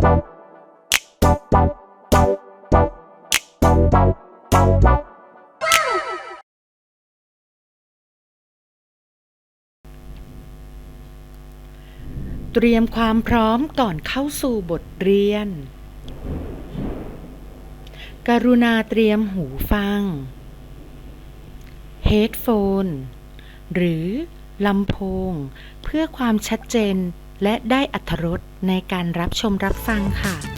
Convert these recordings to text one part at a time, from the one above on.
เตรียมความพร้อมก่อนเข้าสู่บทเรียน กรุณาเตรียมหูฟังเฮดโฟนหรือลำโพง เพื่อความชัดเจน และได้อัธรสในการรับชมรับฟังค่ะ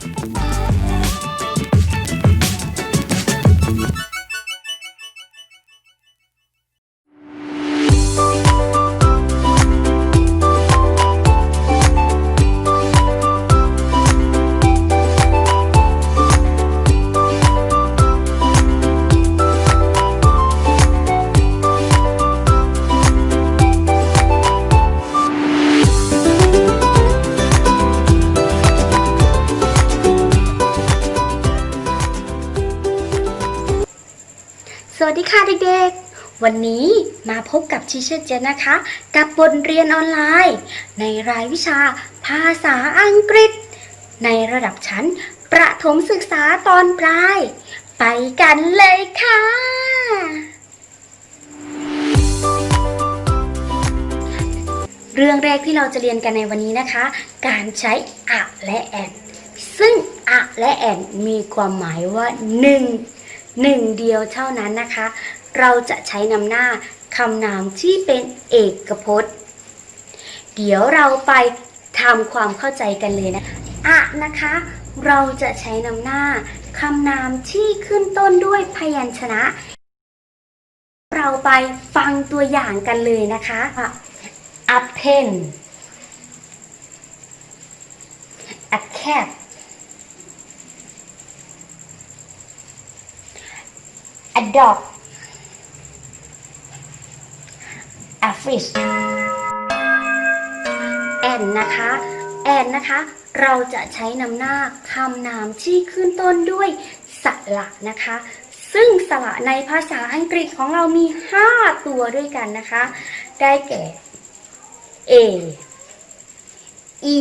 วัสดีค่ะเด็กๆ วันนี้มาพบกับชิเชอร์เจนนะคะ กับบทเรียนออนไลน์ ในรายวิชาภาษาอังกฤษ ในระดับชั้น ประถมศึกษาตอนปลาย ไปกันเลยค่ะ เรื่องแรกที่เราจะเรียนกันในวันนี้นะคะ การใช้อะและแอนซึ่งอะและแอนมีความหมายว่าหนึ่ง หนึ่งเดียวเท่านั้นนะคะ เราจะใช้นำหน้าคำนามที่เป็นเอกพจน์ เดี๋ยวเราไปทำความเข้าใจกันเลยนะอะนะคะ เราจะใช้นำหน้าคำนามที่ขึ้นต้นด้วยพยัญชนะ เราไปฟังตัวอย่างกันเลยนะคะ a pen a cat a dog a fish แอนนะคะแอนนะคะ เราจะใช้นำหน้าคำนามที่ขึ้นต้นด้วยสระนะคะ ซึ่งสระในภาษาอังกฤษของเรามี 5 ตัวด้วยกันนะคะ ได้แก่ A E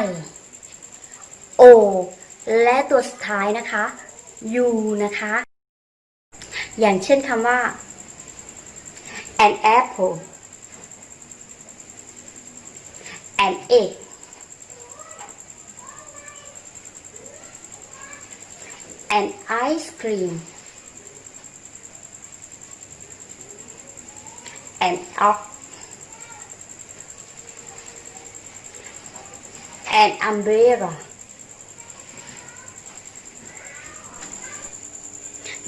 I O และตัวสุดท้ายนะคะ U นะคะ อย่างเช่นคำว่า an apple an egg an ice cream an ox an umbrella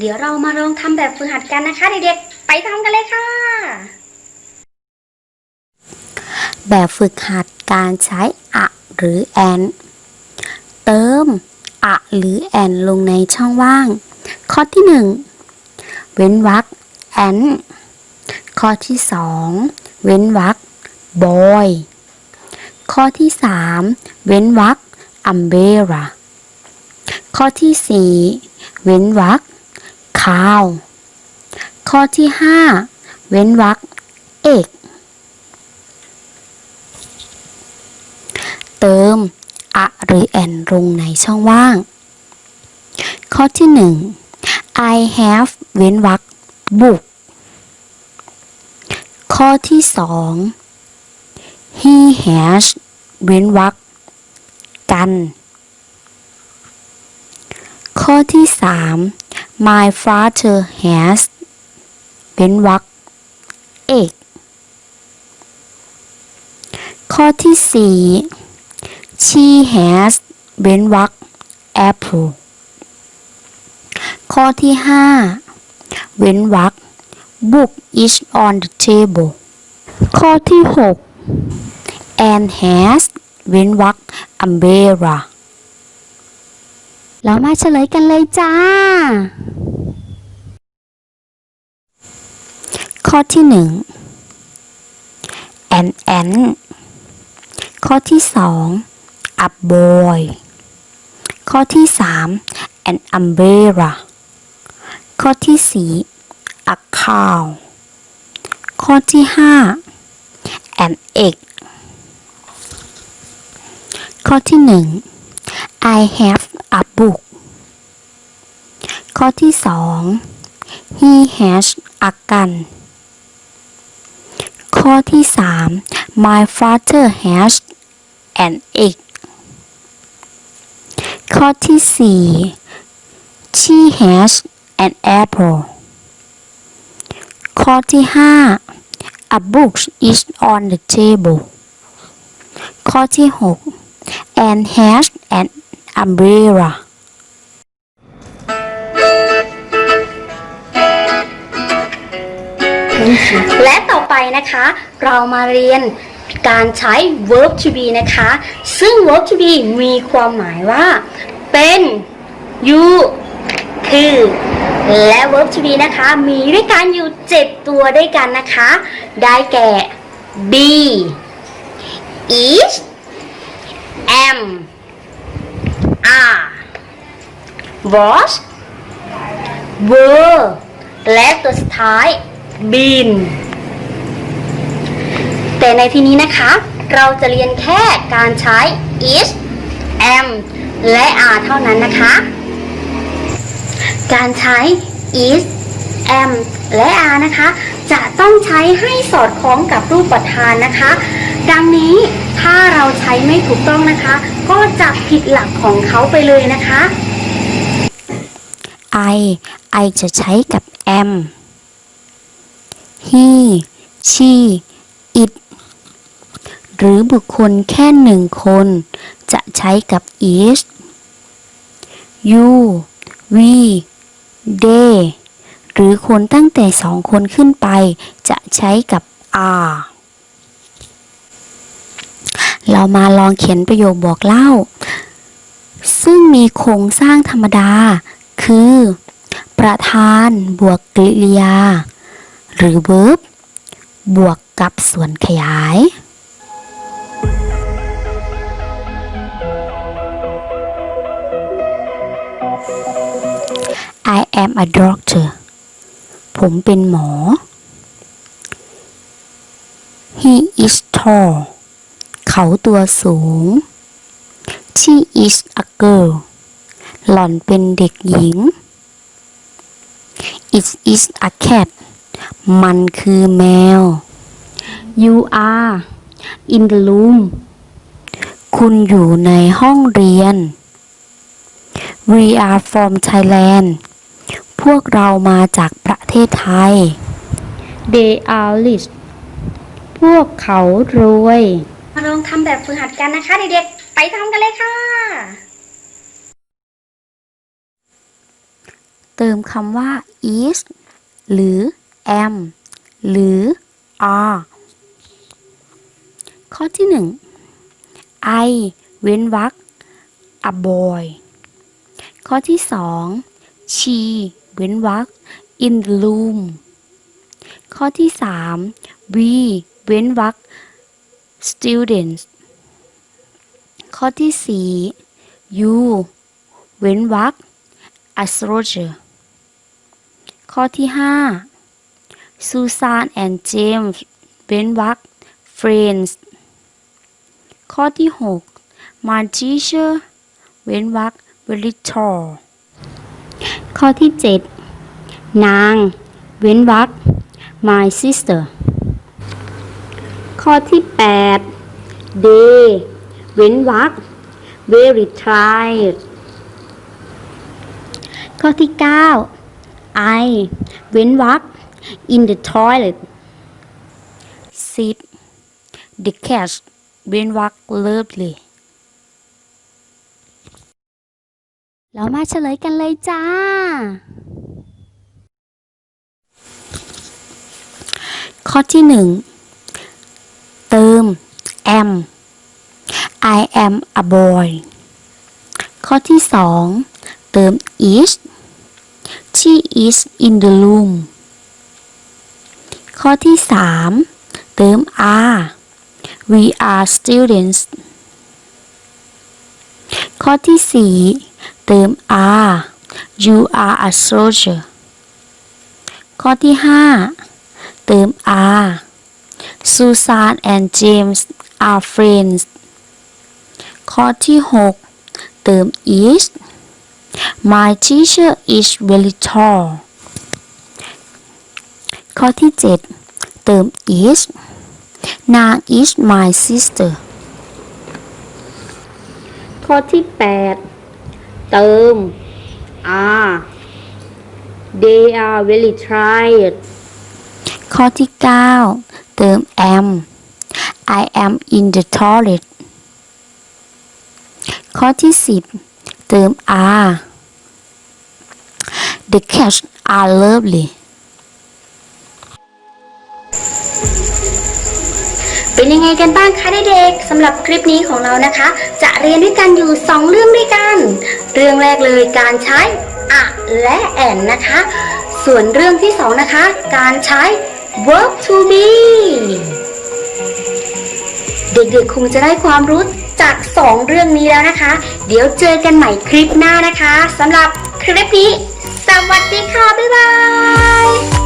เดี๋ยวเรามาลองทำแบบฝึกหัดกันนะคะเด็กๆ ไปทำกันเลยค่ะ แบบฝึกหัดการใช้อะหรือแอน เติมอะหรือแอนลงในช่องว่าง ข้อที่ 1 เว้นวรรคแอน ข้อที่ 2 เว้นวรรคบอย ข้อที่ 3 เว้นวรรคอัมเบราข้อที่ 4 เว้นวรรค คาว ข้อที่ 5 เว้นวรรคเอก เติมอะหรือแอนลงในช่องว่าง ข้อที่ 1 I have เว้นวรรค book ข้อที่ 2 He has เว้นวรรคกัน ข้อที่ 3 My father has เว้นวรรค egg ข้อที่4 She has เว้นวรรค apple ข้อที่5เว้นวรรค book is on the table ข้อที่6 Anne has เว้นวรรค umbrella เรามาเฉลยกันเลยจ้า ข้อที่1 An ant ข้อที่2 a boy ข้อที่3 an umbrella ข้อที่4 a cow ข้อที่5 an egg ข้อที่หนึ่ง I have a book ข้อที่สอง He has a gun ข้อที่สาม My father has an egg ข้อที่สี่ She has an apple ข้อที่ห้า A book is on the table ข้อที่หก Anne has an umbrella และต่อไปนะคะ เรามาเรียนการใช้ verb to be นะคะ ซึ่ง verb to be มีความหมายว่า เป็น you คือ และ verb to be นะคะ มีด้วยกันอยู่ 7 ตัวด้วยกันนะคะ ได้แก่ be is am are was were และตัวสุดท้าย been แต่ในที่นี้นะคะ เราจะเรียนแค่การใช้ is am และ are เท่านั้นนะคะ การใช้ is am และ are นะคะ จะต้องใช้ให้สอดคล้องกับรูปประธานนะคะ ดังนี้ถ้าเราใช้ไม่ถูกต้องนะคะ ก็จะผิดหลักของเขาไปเลยนะคะ I I จะใช้กับ am he she it หรือบุคคลแค่หนึ่งคน จะใช้กับ is you we they หรือคนตั้งแต่สองคนขึ้นไป จะใช้กับ are เรามาลองเขียนประโยคบอกเล่า ซึ่งมีโครงสร้างธรรมดา คือ ประธานบวกกริยา หรือ verb บวกกับส่วนขยาย I am a doctor ผมเป็นหมอ He is tall เขาตัวสูง She is a girl หล่อนเป็นเด็กหญิง It is a cat มันคือแมว You are in the room คุณอยู่ในห้องเรียน We are from Thailand พวกเรามาจากประเทศไทย They are rich พวกเขารวยมา ลองทำแบบฝึกหัดกันนะคะเด็กๆ ไปทำกันเลยค่ะ เติมคำว่า is หรือ am หรือ are ข้อที่หนึ่ง I เว้นวรรค a boy ข้อที่สอง she เว้นวรรค in the room ข้อที่สาม we เว้นวรรค students ข้อที่สี่ you เว้นวรรค astrologer ข้อที่ 5 Susan and James เว้นวรรค friends ข้อที่ 6 My teacher เว้นวรรค very tall ข้อที่ 7 นาง เว้นวรรค my sister ข้อที่8 they เว้นวรรค very tired ข้อที่ 9 I เว้นวรรค in the toilet sit the cat เว้นวรรค lovely เรามาเฉลยกันเลยจ้า ข้อที่หนึ่ง เติม am I am a boy ข้อที่สองเติม is she is in the room ข้อที่สามเติม are we are students ข้อที่สี่เติม are you are a soldier ข้อที่ห้าเติม are Susan and James are friends ข้อที่ 6 เติม is My teacher is very tall ข้อที่ 7 เติม is นาง is my sister ข้อที่ 8 เติม are they are very tired ข้อที่ 9 เติม am I am in the toilet ข้อที่ 10 เติม are the cats are lovely เป็นยังไงกันบ้างคะเด็กๆสำหรับคลิปนี้ของเรานะคะ จะเรียนด้วยกันอยู่ 2 เรื่องด้วยกัน เรื่องแรกเลยการใช้อะและแอนนะคะ ส่วนเรื่องที่ 2 นะคะ การใช้ verb to be เด็กๆ คงจะได้ความรู้จาก 2 เรื่องนี้แล้วนะคะ เดี๋ยวเจอกันใหม่คลิปหน้านะคะสำหรับคลิปนี้ สวัสดีค่ะ บ๊ายบาย